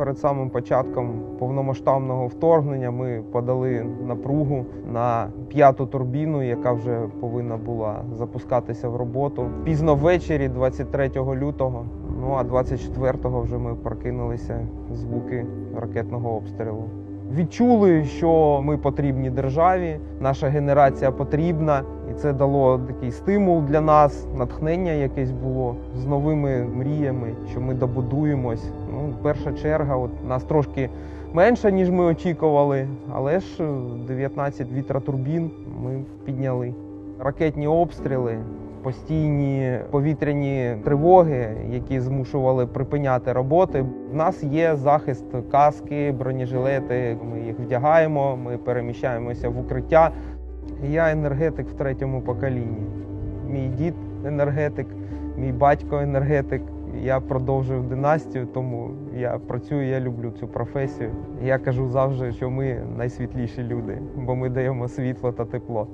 Перед самим початком повномасштабного вторгнення ми подали напругу на п'яту турбіну, яка вже повинна була запускатися в роботу. Пізно ввечері, 23 лютого. Ну а 24-го вже ми прокинулися звуки ракетного обстрілу. Відчули, що ми потрібні державі, наша генерація потрібна, і це дало такий стимул для нас, натхнення якесь було з новими мріями, що ми добудуємось. Ну, перша черга, от нас трошки менша, ніж ми очікували, але ж е, 19 вітротурбін ми підняли. Ракетні обстріли, постійні повітряні тривоги, які змушували припиняти роботи. У нас є захист каски, бронежилети. Ми їх вдягаємо, ми переміщаємося в укриття. Я енергетик в третьому поколінні. Мій дід енергетик, мій батько енергетик. Я продовжив династію, тому я працюю, я люблю цю професію. Я кажу завжди, що ми найсвітліші люди, бо ми даємо світло та тепло.